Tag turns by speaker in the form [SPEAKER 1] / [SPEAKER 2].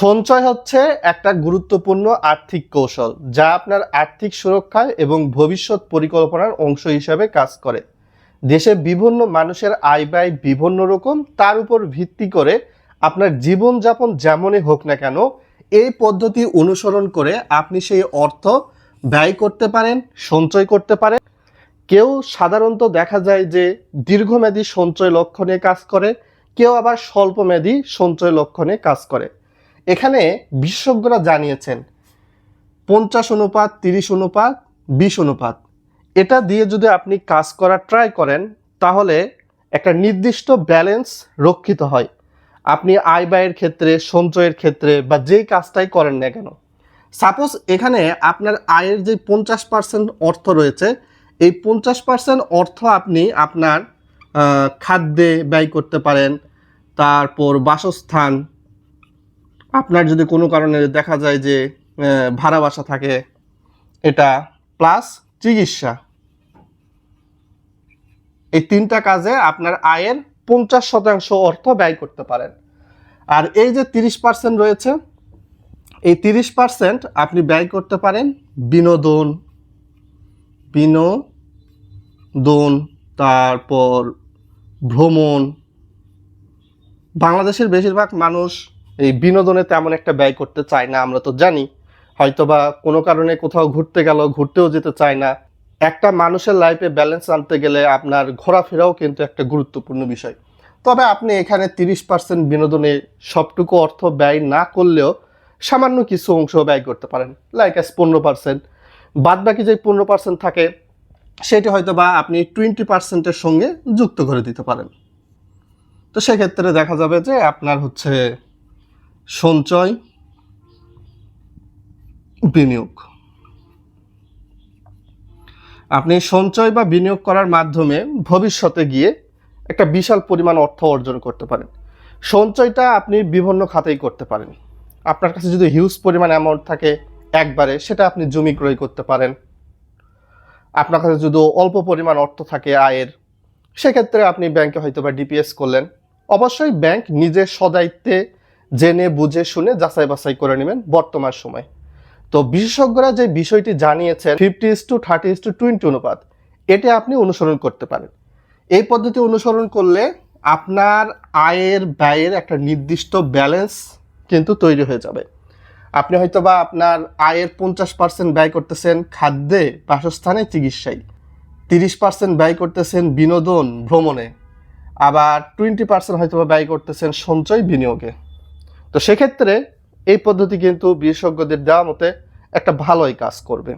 [SPEAKER 1] সঞ্চয় হচ্ছে একটা গুরুত্বপূর্ণ আর্থিক কৌশল, যা আপনার আর্থিক সুরক্ষায় এবং ভবিষ্যৎ পরিকল্পনার অংশ হিসাবে কাজ করে। দেশে বিভিন্ন মানুষের আয় ব্যয় বিভিন্ন রকম, তার উপর ভিত্তি করে আপনার জীবনযাপন যেমনই হোক না কেন, এই পদ্ধতি অনুসরণ করে আপনি সেই অর্থ ব্যয় করতে পারেন, সঞ্চয় করতে পারেন। কেউ সাধারণত দেখা যায় যে দীর্ঘমেয়াদী সঞ্চয় লক্ষণে কাজ করে, কেউ আবার স্বল্পমেয়াদী সঞ্চয় লক্ষণে কাজ করে। এখানে বিশেষজ্ঞরা জানিয়েছেন, পঞ্চাশ অনুপাত, তিরিশ অনুপাত, বিশ অনুপাত। এটা দিয়ে যদি আপনি কাজ করার ট্রাই করেন, তাহলে একটা নির্দিষ্ট ব্যালেন্স রক্ষিত হয়। আপনি আয় ব্যয়ের ক্ষেত্রে, সঞ্চয়ের ক্ষেত্রে বা যেই কাজটাই করেন না কেন। সাপোজ এখানে আপনার আয়ের যে পঞ্চাশ পার্সেন্ট অর্থ রয়েছে, এই পঞ্চাশ পার্সেন্ট অর্থ আপনি আপনার খাদ্যে ব্যয় করতে পারেন, তারপর বাসস্থান আপনার যদি কোনো কারণে দেখা যায় যে ভাড়া বাসা থাকে, এটা প্লাস চিকিৎসা। এই তিনটা কাজে আপনার আয়ের পঞ্চাশ শতাংশ অর্থ ব্যয় করতে পারেন। আর এই যে তিরিশ পার্সেন্ট রয়েছে, এই তিরিশ পার্সেন্ট আপনি ব্যয় করতে পারেন বিনোদন। বিনোদন, তারপর ভ্রমণ। বাংলাদেশের বেশিরভাগ মানুষ এই বিনোদনে তেমন একটা ব্যয় করতে চায় না, আমরা তো জানি। হয়তোবা কোনো কারণে কোথাও ঘুরতে গেল, ঘুরতেও যেতে চায় না। একটা মানুষের লাইফে ব্যালেন্স আনতে গেলে আপনার ঘোরাফেরাও কিন্তু একটা গুরুত্বপূর্ণ বিষয়। তবে আপনি এখানে তিরিশ পার্সেন্ট বিনোদনে সবটুকু অর্থ ব্যয় না করলেও সামান্য কিছু অংশ ব্যয় করতে পারেন লাইক অ্যাস পনেরো পার্সেন্ট বাদ বাকি যে পনেরো পার্সেন্ট থাকে, সেটি হয়তো বা আপনি টোয়েন্টি পার্সেন্টের সঙ্গে যুক্ত করে দিতে পারেন। তো সেক্ষেত্রে দেখা যাবে যে আপনার হচ্ছে সঞ্চয়, বিনিয়োগ। আপনি সঞ্চয় বা বিনিয়োগ করার মাধ্যমে ভবিষ্যতে গিয়ে একটা বিশাল পরিমাণ অর্থ অর্জন করতে পারেন। সঞ্চয়টা আপনি বিভিন্ন খাতেই করতে পারেন। আপনার কাছে যদি হিউজ পরিমাণ অ্যামাউন্ট থাকে একবারে, সেটা আপনি জমি ক্রয় করতে পারেন। আপনার কাছে যদি অল্প পরিমাণ অর্থ থাকে আয়ের, সেক্ষেত্রে আপনি ব্যাংকে হয়তো বা ডিপিএস করলেন। অবশ্যই ব্যাংক নিজের সদায়িত্বে জেনে, বুঝে, শুনে যাচাই বাছাই করে নেবেন বর্তমান সময়। তো বিশেষজ্ঞরা যে বিষয়টি জানিয়েছেন fifty is to thirty is to twenty অনুপাত, এটা আপনি অনুসরণ করতে পারেন। এই পদ্ধতি অনুসরণ করলে আপনার আয়ের, ব্যয়ের একটা নির্দিষ্ট ব্যালেন্স কিন্তু তৈরি হয়ে যাবে। আপনি হয়তো বা আপনার আয়ের পঞ্চাশ পার্সেন্ট ব্যয় করতেছেন খাদ্যে, বাসস্থানে, চিকিৎসায়। তিরিশ পার্সেন্ট ব্যয় করতেছেন বিনোদন, ভ্রমণে। আবার টোয়েন্টি পার্সেন্ট হয়তো বা ব্যয় করতেছেন সঞ্চয় বিনিয়োগে। তো সেক্ষেত্রে এই পদ্ধতি কিন্তু বিশেষজ্ঞদের দেওয়া মতে একটা ভালোই কাজ করবে।